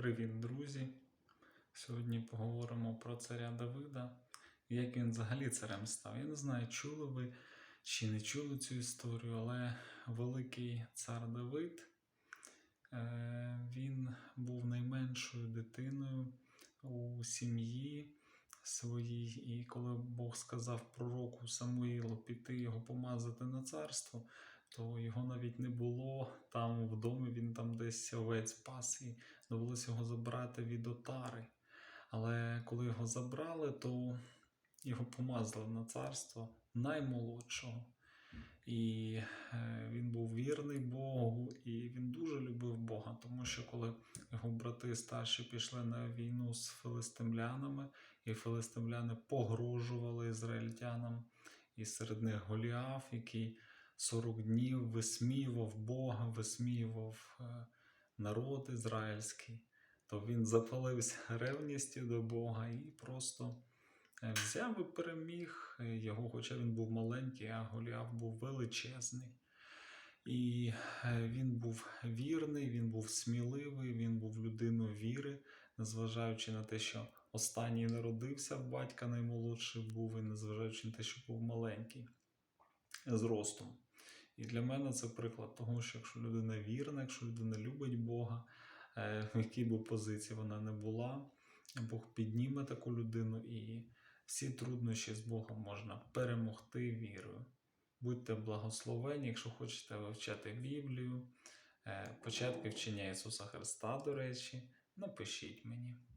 Привіт, друзі! Сьогодні поговоримо про царя Давида, як він взагалі царем став. Я не знаю, чули ви чи не чули цю історію, але великий цар Давид е, він був найменшою дитиною у сім'ї своїй, і коли Бог сказав пророку Самуїлу піти його помазати на царство, то його навіть не було там в домі, він там десь овець пас і довелося його забрати від отари. Але коли його забрали, то його помазали на царство наймолодшого. І е, він був вірний Богу, і він дуже любив Бога, тому що коли його брати старші пішли на війну з филистимлянами, і филистимляни погрожували ізраїльтянам, і серед них Голіаф, який 40 днів висміював Бога, висміював е, народ ізраїльський, то він запалився ревністю до Бога і просто е, взяв і переміг е, його, хоча він був маленький, а Голіаф був величезний. І е, він був вірний, він був сміливий, він був людиною віри, незважаючи на те, що останній народився, батька наймолодший був, і незважаючи на те, що був маленький зростом. І для мене це приклад того, що якщо людина вірна, якщо людина любить Бога, е, в якій би позиції вона не була, Бог підніме таку людину, і всі труднощі з Богом можна перемогти вірою. Будьте благословені, якщо хочете вивчати Біблію, е, початки вчення Ісуса Христа, до речі, напишіть мені.